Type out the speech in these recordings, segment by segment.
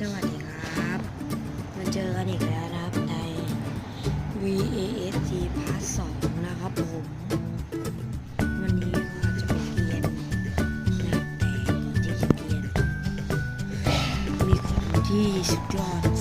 สวัสดีครับมาเจอกันอีกแล้วนะครับใน VASG Part 2นะครับผมวันนี้ก็จะไปเรียนนะครับแต่ก่อนที่จะเรียนมีของที่สุดยอด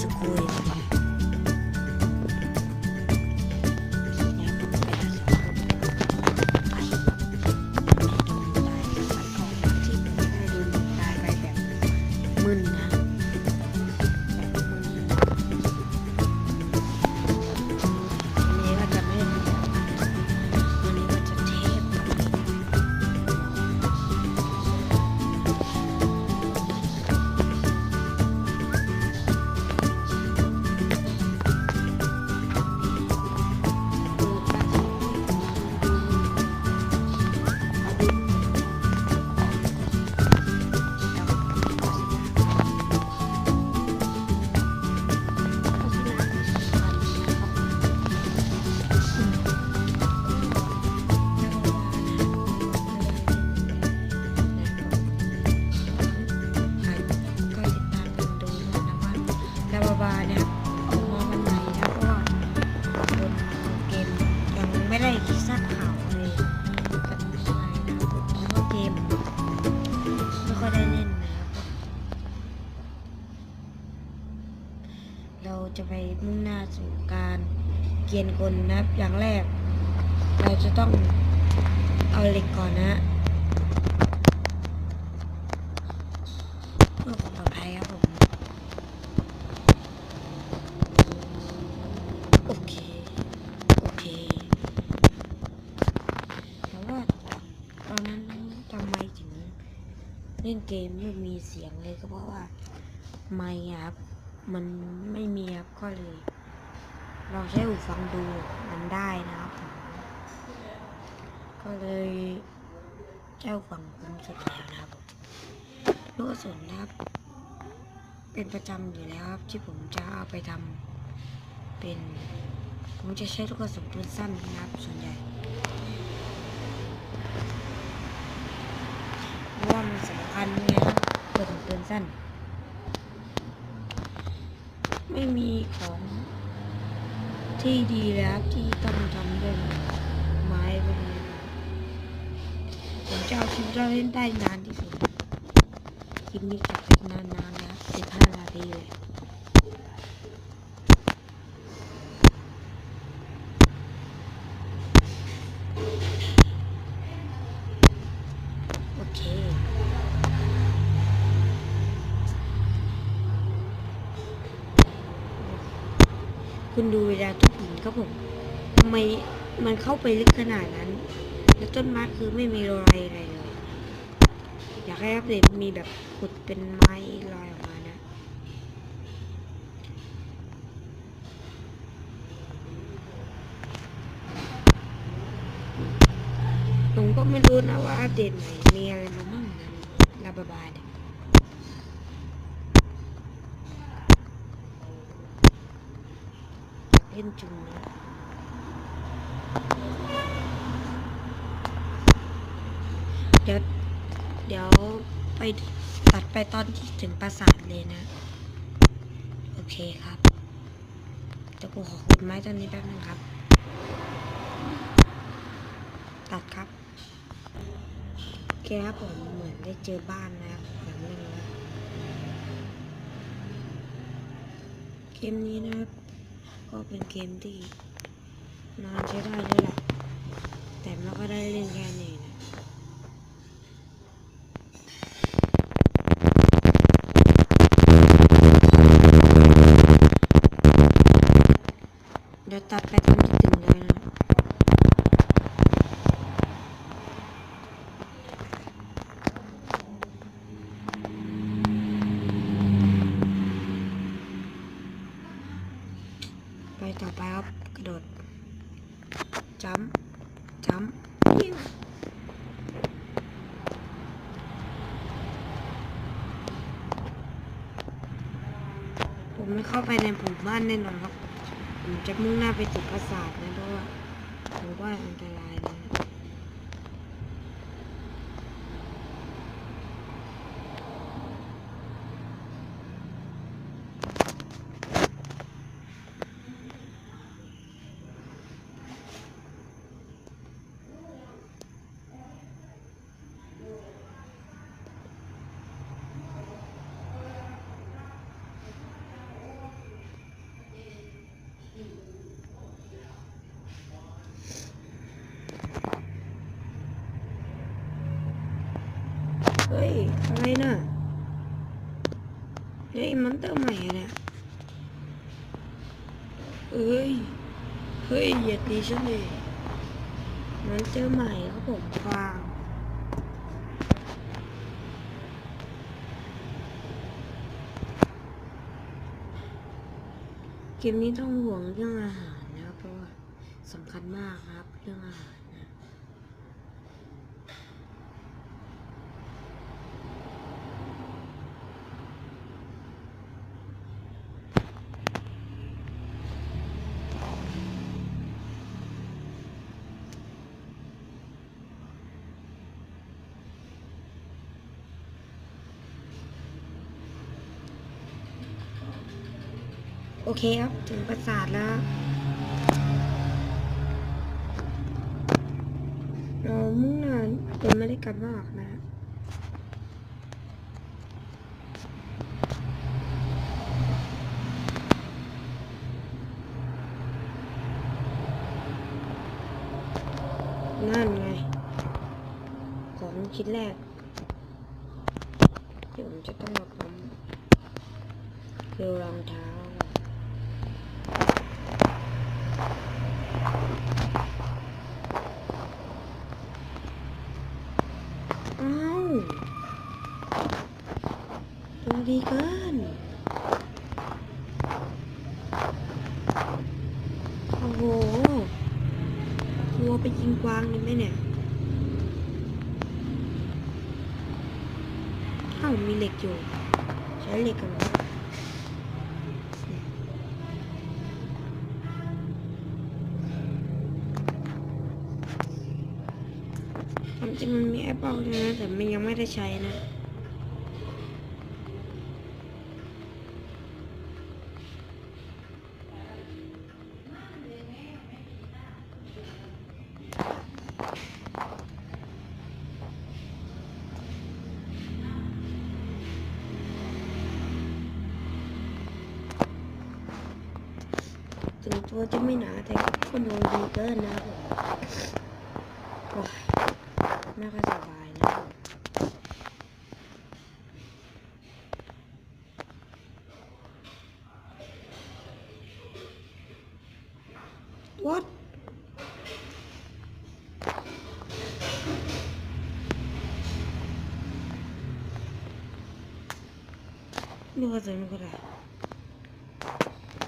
จะไปมุ่งหน้าสู่การเกียนกลนะครับ อย่างแรก เราจะต้องเอาเหล็กก่อนนะเพื่อความปลอดภัยครับผม โอเค โอเค แต่ว่าตอนนั้นทำไมถึงเล่นเกมไม่มีเสียงเลยก็เพราะว่าไม่ครับ มันไม่มีครับก็เลยเราใช้หูฟังดูมันได้นะครับ ก็เลยเจ้าฟังผมสุดแล้วนะครับลูกสนนะครับ เป็นประจำอยู่แล้วครับ ที่ผมจะเอาไปทำเป็น ผมจะใช้ลูกสนปืนสั้นนะครับ ส่วนใหญ่เพราะว่ามันสำคัญไงครับกระสุนปืนสั้น ไม่มีของที่ดีแล้วที่ต้องทำด้วยไม้พวกนี้ผมจะเอาคลิปเราเล่นได้นานที่สุดคลิปนี้จะเป็นนานๆนะสิบห้านาทีเลย โอเค คุณดูเวลาทุกหินครับผมทำไมมันเข้าไปลึกขนาดนั้น แล้วต้นไม้คือไม่มีรอยอะไรเลย อยากให้อัปเดตมีแบบขุดเป็นไม้ลอยออกมานะ ผมก็ไม่รู้นะว่าอัปเดตใหม่มีอะไรมาบ้างนะลาบาบาเนี่ย เล่นจุงนะเดี๋ยวเดี๋ยวไปตัดไปตอนที่ถึงปราสาทเลยนะ โอเคครับเดี๋ยวกูขอขุดไม้ตอนนี้แป๊บนึงครับ ตัดครับโอเคครับผมเหมือนได้เจอบ้านนะครับหลังหนึงแล้วเกมนี้นะครับ ก็เป็นเกมที่นานใช้ได้ด้วยแหละ แต่มันก็ได้เล่นแค่นี้นะ เดี๋ยวตัดไปตอนที่ถึงเลยนะ ไปต่อไปครับ กระโดดจัมจัมผมไม่เข้าไปในหมู่บ้านแน่นอนครับ ผมจะมุ่งหน้าไปติดปราสาทนะเพราะว่าหมู่บ้านอันตรายนะ เฮ้ย อะไรนะ่ะเฮ้ยมันเติมใหม่เนี่ยเอ้ย เฮ้ยอย่าตีฉันเลยมันเติมใหม่ครับผมฟางเกมนี้ต้องห่วงเรื่องอาหารนะครับเพราะว่าสำคัญมากครับเรื่องอาหาร โอเคครับ ถึงปราสาทแล้ว เรามุ่งหน้าผมไม่ได้กลับมาหรอกนะนั่นไง ของชิ้นแรกเดี๋ยวผมจะต้องมาพร้อมคือรองเท้า อ้าวตัว ดีเกินโอ้โหกลัวไปยิงกวางเลยไหมเนี่ยอ้าวมีเหล็กอยู่ใช้เหล็กกันวะจริงมันมีแอปเปิลนะแต่มันยังไม่ได้ใช้นะ ตัวจะไม่หนาแต่ก็ดูดีเกินนะครับผมโอ้ยไม่ค่อยสบายนะครับ What ดูกระสุนก็ได้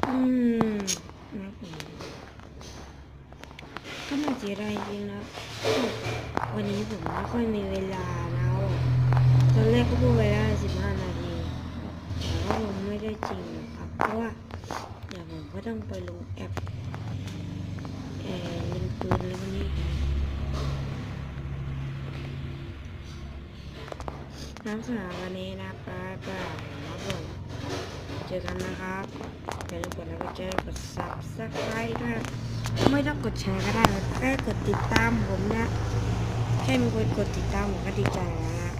อืม นะผมก็น่าเสียดายจริงนะวันนี้ผมไม่ค่อยมีเวลานะตอนแรกก็พูดไปแล้วสิบห้านาทีแต่ว่าผมไม่ได้จริงนะครับ เพราะว่าเดี๋ยวผมก็ต้องไปลงแอปเออเล่นปืนแล้ววันนี้น้ำสนามวันนี้นะปลาปลาครับผมเจอกันนะครับ อย่าลืมกดไลค์กดแชร์กด subscribe ด้วยนะไม่ต้องกดแชร์ก็ได้แค่กดติดตามผมนะแค่มีคนกดติดตามผมก็ดีใจแล้วนะ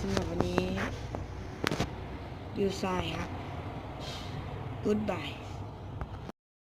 สำหรับวันนี้ยูไซครับ goodbye